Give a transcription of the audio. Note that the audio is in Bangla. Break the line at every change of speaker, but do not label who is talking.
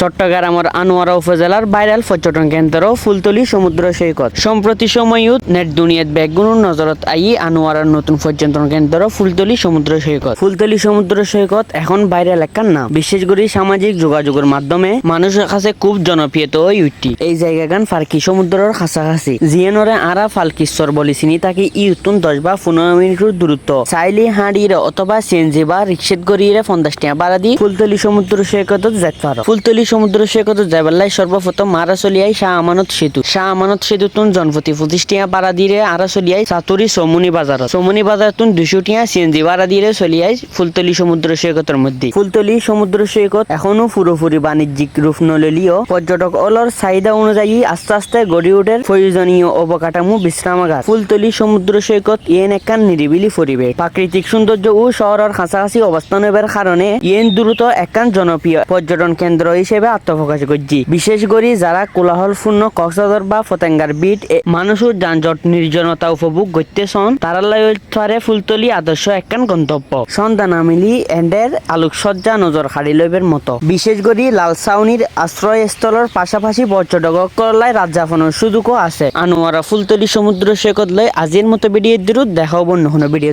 চট্টগ্রামের আনোয়ারা উপজেলার ভাইরাল পর্যটন কেন্দ্র ফুলতলি সমুদ্র সৈকত। সম্প্রতি সময়ত নেট দুনিয়াত ব্যাগগুলোর নজরত আই আনোয়ারার নতুন পর্যটন কেন্দ্র ফুলতলি সমুদ্র সৈকত। ফুলতলি সমুদ্র সৈকত এখন ভাইরাল একান না বিশেষ করে সামাজিক যোগাযোগের মাধ্যমে মানুষের কাছে খুব জনপ্রিয়তা হয়ে উঠতি এই জায়গাগান ফার্কি সমুদ্রের কাছাকাছি। জিয়ানরে আরা ফালকিশ্বর বলি চিনি তাকে ই উত্তম দশ বা পনেরো মিনিটের দূরত্ব চাইলে হাঁড়িরে অথবা সিএনজি বা রিক্সাত গড়িয়ে পঞ্চাশ টাকা ভাড়া দি ফুলতলি সমুদ্র সৈকতত যেতে পারো ফুলতলি সমুদ্র সৈকতত যাবেলাই সর্বপ্রথম মারা চলিয়াই শাহ আমানত সেতু। শাহ আমানত সেতু তুন জনপতি টাকা ভাড়া দিয়ে আরা চলিয়াই চাতুরি সমুনি বাজার সমুনি বাজার তুন দুশো টাকা সিএনজি ভাড়া দিয়ে চলিয়াই ফুলতলি সমুদ্র সৈকতের মধ্যে। ফুলতলি সমুদ্র সৈকত এখনও পুরোপুরি বাণিজ্যিক রূপ নললিও পর্যটক অলর চাহিদা অনুযায়ী আস্তে আস্তে গড়ে ওঠে প্রয়োজনীয় অবকাঠামো বিশ্রামাগার ফুলতলি সমুদ্র সৈকত ইয়েন একান নিরিবিলি পরিবেশ প্রাকৃতিক সৌন্দর্য ও শহরের কাছাকাছি হবার কারণে ইয়েন দ্রুত একান জনপ্রিয় পর্যটন কেন্দ্র হিসেবে আত্মপ্রকাশ করছি। বিশেষ করে যারা কোলাহলপূর্ণ কক্সবাজার বা ফতেঙ্গার বিট মানুষের যানজট নির্জনতা উপভোগ করতে সন তারা ফুলতলি আদর্শ একান গন্তব্য। সন্ধানা মিলি এন্ডের আলোকসজ্জা নজর হারি লইবের মতো। বিশেষ করে লাল সাউনির আশ্রয়স্থলের পাশাপাশি পর্যটকলাই রাত যাপনের সুযোগও আছে। আনোয়ারা ফুলতলি সমুদ্র সৈকত লয় আজির মতো ভিডিও দূর দেখাও বন্য ভিডিও